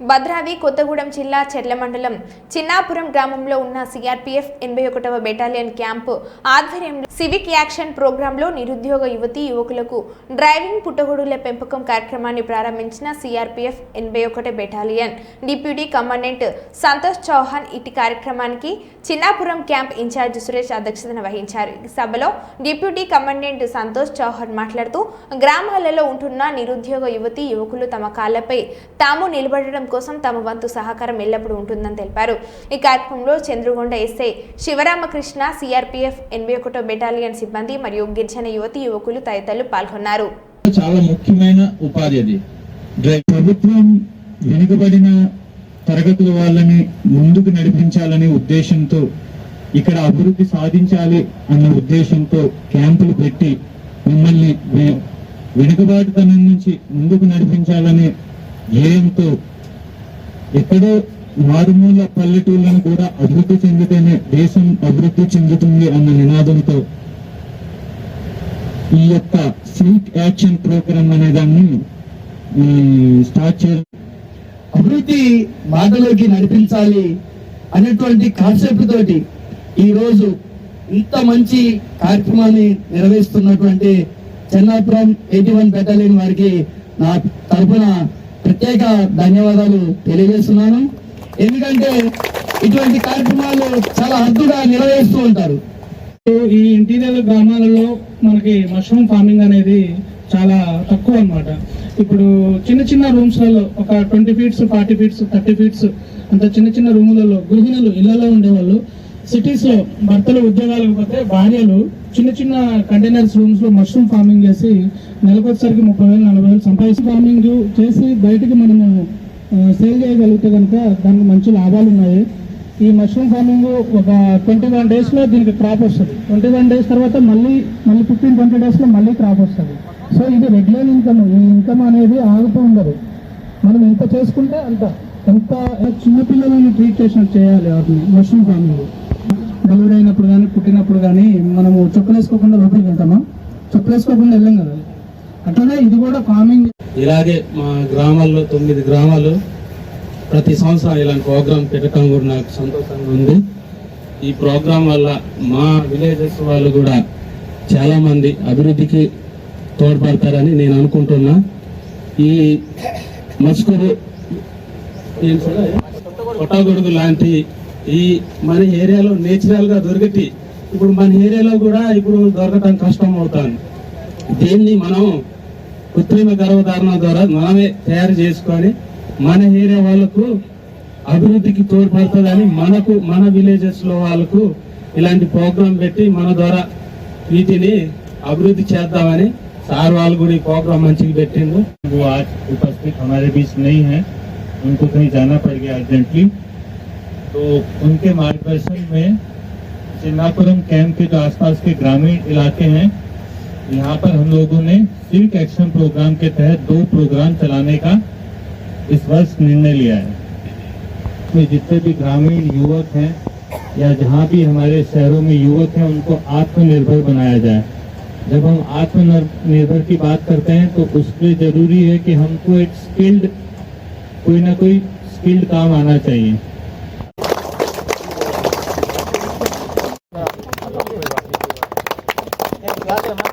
భద్రావి కొత్తగూడెం జిల్లా చెర్ల మండలం చిన్నాపురం గ్రామంలో ఉన్న సిఆర్పీఎఫ్ ఎనభై ఒకటవ బెటాలియన్ క్యాంపు ఆధ్వర్యంలో సివిక్ యాక్షన్ ప్రోగ్రాంలో నిరుద్యోగ యువతి యువకులకు డ్రైవింగ్ పుట్టగొడుగుల పెంపకం కార్యక్రమాన్ని ప్రారంభించిన సిఆర్పీఎఫ్ ఎనభై ఒకటి battalion deputy commandant Santosh Chauhan ఇటు కార్యక్రమానికి చిన్నాపురం క్యాంప్ ఇన్ఛార్జ్ సురేష్ అధ్యక్షతన వహించారు. ఈ సభలో డిప్యూటీ కమాండెంట్ సంతోష్ చౌహాన్ మాట్లాడుతూ గ్రామాలలో ఉంటున్న నిరుద్యోగ యువతి యువకులు తమ కాళ్ళపై తాము నిలబడడం కోసం తమ వంతు సహకారం ఎల్లప్పుడూ ఉంటుందని తెలిపారు. ఈ కార్యక్రమంలో చంద్రగొండ ఎస్ఐ శివరామకృష్ణ సిఆర్పీఎఫ్ ఎనభై ఒకటో బెటాలియన్ సిబ్బంది మరియు గిరిజన యువతి యువకులు తదితరులు పాల్గొన్నారు. చాలా ముఖ్యమైన ఉపాధి అది. ప్రభుత్వం వెనుకబడిన తరగతుల వాళ్ళని ముందుకు నడిపించాలనే ఉద్దేశంతో ఇక్కడ అభివృద్ధి సాధించాలి అన్న ఉద్దేశంతో క్యాంపులు పెట్టి మిమ్మల్ని వెనుకబాటుతనం నుంచి ముందుకు నడిపించాలనే ధ్యేయంతో ఎక్కడో మారుమూల పల్లెటూళ్ళను కూడా అభివృద్ధి చెందితేనే దేశం అభివృద్ధి చెందుతుంది అన్న నినాదంతో ఈ యొక్క సిల్క్ యాక్షన్ ప్రోగ్రామ్ అనే దాన్ని స్టార్ట్ చేయడం అభివృద్ధి మాటలోకి నడిపించాలి అనేటువంటి కాన్సెప్ట్ తోటి ఈ రోజు ఇంత మంచి కార్యక్రమాన్ని నిర్వహిస్తున్నటువంటి చెన్నాపురం ఎయిటీ వన్ బెటాలియన్ వారికి నా తరఫున ప్రత్యేక ధన్యవాదాలు తెలియజేస్తున్నాను. ఎందుకంటే ఇటువంటి కార్యక్రమాలు చాలా అద్దుగా నిర్వహిస్తూ ఉంటారు. ఈ ఇంటీరియర్ గ్రామాలలో మనకి మష్రూమ్ ఫార్మింగ్ అనేది చాలా తక్కువ అన్నమాట. ఇప్పుడు చిన్న చిన్న రూమ్స్లలో ఒక twenty feets forty feets thirty feets అంత చిన్న చిన్న రూములలో గృహిణులు ఇళ్ళలో ఉండేవాళ్ళు సిటీస్లో భర్తలు ఉద్యోగాలకు పోతే భార్యలు చిన్న చిన్న కంటైనర్స్ రూమ్స్లో మష్రూమ్ ఫార్మింగ్ చేసి నెలకొచ్చేసరికి ముప్పై వేలు నలభై వేలు సంపాదించి ఫార్మింగ్ చేసి బయటికి మనము సేల్ చేయగలిగితే కనుక దానికి మంచి లాభాలు ఉన్నాయి. ఈ మష్రూమ్ ఫార్మింగ్ ఒక ట్వంటీ వన్ డేస్లో దీనికి క్రాప్ వస్తుంది. ట్వంటీ వన్ డేస్ తర్వాత మళ్ళీ మళ్ళీ ఫిఫ్టీన్ ట్వంటీ డేస్లో మళ్ళీ క్రాప్ వస్తుంది. సో ఇది రెగ్యులర్ ఇన్కమ్ ఈ ఇన్కమ్ అనేది ఆగుతూ ఉండదు. మనం ఎంత చేసుకుంటే అంత ఎంత చిన్నపిల్లలను ట్రీట్ చేసినట్టు చేయాలి వాటిని మష్రూమ్ ఫార్మింగ్ డెలివరీ అయినప్పుడు కానీ పుట్టినప్పుడు కానీ మనము చొప్పులు వేసుకోకుండా లోపలికి వెళ్తామా? చొప్పులు వేసుకోకుండా వెళ్ళాం కదా. అట్లనే ఇది కూడా ఫార్మింగ్ ఇలాగే మా గ్రామాల్లో తొమ్మిది గ్రామాలు ప్రతి సంవత్సరం ఇలాంటి ప్రోగ్రాం పెట్టడం కూడా నాకు సంతోషంగా ఉంది. ఈ ప్రోగ్రాం వల్ల మా విలేజెస్ వాళ్ళు కూడా చాలామంది అభివృద్ధికి తోడ్పడతారని నేను అనుకుంటున్నా. ఈ మస్కూరు కొట్టగొడుగు లాంటి ఈ మన ఏరియాలో నేచురల్ గా దొరికటి ఇప్పుడు మన ఏరియాలో కూడా ఇప్పుడు దొరకటం కష్టం అవుతాను దీన్ని మనం కృత్రిమ గర్భధారణ ద్వారా మనమే తయారు చేసుకొని మన ఏరియా వాళ్ళకు అభివృద్ధికి తోడ్పడుతుందని మనకు మన విలేజెస్ లో వాళ్ళకు ఇలాంటి ప్రోగ్రాం పెట్టి మన ద్వారా వీటిని అభివృద్ధి చేద్దామని సార్ వాళ్ళు కూడా ఈ ప్రోగ్రాం మంచిగా పెట్టిండు वो आज उपस्थित हमारे बीच नहीं है उनको कहीं जाना पड़ गया अर्जेंटली तो उनके मार्गदर्शन में चिन्नापुरम कैंप के जो आसपास के ग्रामीण इलाके हैं, यहाँ पर हम लोगों ने सिल्क एक्शन प्रोग्राम के तहत दो प्रोग्राम चलाने का इस वर्ष निर्णय लिया है। इसमें जितने भी ग्रामीण युवक हैं या जहाँ भी हमारे शहरों में युवक हैं, उनको आत्मनिर्भर बनाया जाए। जब हम आत्मनिर्भर की बात करते हैं तो उसके ज़रूरी है कि हमको एक स्किल्ड कोई ना कोई स्किल्ड काम आना चाहिए। Gracias, hermano.